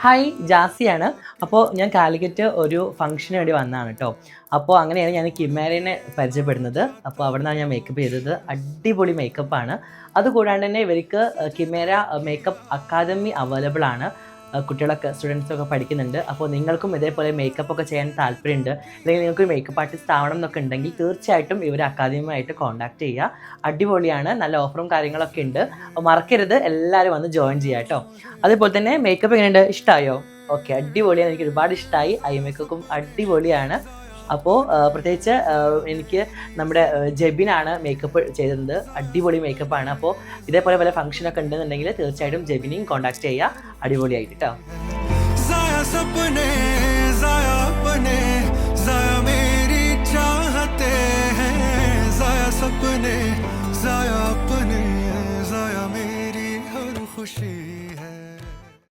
Hi ജാസിയാണ് അപ്പോൾ ഞാൻ കാലിക്കറ്റ് ഒരു ഫംഗ്ഷന് വേണ്ടി വന്നതാണ് കേട്ടോ അപ്പോൾ അങ്ങനെയാണ് ഞാൻ കിമാരിനെ പരിചയപ്പെടുന്നത്. അപ്പോൾ അവിടെ നിന്നാണ് ഞാൻ മേക്കപ്പ് ചെയ്തത്. അടിപൊളി മേക്കപ്പാണ് അതുകൂടാണ്ട് തന്നെ ഇവർക്ക് കിമേര മേക്കപ്പ് അക്കാദമി അവൈലബിൾ ആണ്. കുട്ടികളൊക്കെ സ്റ്റുഡൻസൊക്കെ പഠിക്കുന്നുണ്ട്. അപ്പോൾ നിങ്ങൾക്കും ഇതേപോലെ മേക്കപ്പ് ഒക്കെ ചെയ്യാൻ താല്പര്യമുണ്ട് അല്ലെങ്കിൽ നിങ്ങൾക്ക് മേക്കപ്പ് ആർട്ടിസ്റ്റ് ആവണം എന്നൊക്കെ ഉണ്ടെങ്കിൽ തീർച്ചയായിട്ടും ഇവർ അക്കാദമിയുമായിട്ട് കോൺടാക്ട് ചെയ്യുക. അടിപൊളിയാണ് നല്ല ഓഫറും കാര്യങ്ങളൊക്കെ ഉണ്ട്. മറക്കരുത് എല്ലാവരും വന്ന് ജോയിൻ ചെയ്യുക കേട്ടോ. അതേപോലെ തന്നെ മേക്കപ്പ് എങ്ങനെയുണ്ട്? ഇഷ്ടമായോ ഓക്കെ അടിപൊളിയാണ് എനിക്ക് ഒരുപാട് ഇഷ്ടമായി ഐ മേക്കപ്പും അടിപൊളിയാണ്. അപ്പോൾ പ്രത്യേകിച്ച് ആ, എനിക്ക് നമ്മുടെ ആ, ജെബിനാണ് മേക്കപ്പ് ചെയ്തത് അടിപൊളി മേക്കപ്പാണ് അപ്പോൾ ഇതേപോലെ വല്ല ഫംഗ്ഷനൊക്കെ ഉണ്ടെന്നുണ്ടെങ്കിൽ തീർച്ചയായിട്ടും ജെബിനെയും കോൺടാക്ട് ചെയ്യുക അടിപൊളിയായിട്ട് കേട്ടോ जाया सपने जाया अपने जाया मेरी चाहते हैं जाया सपने जाया अपने जाया मेरी हर खुशी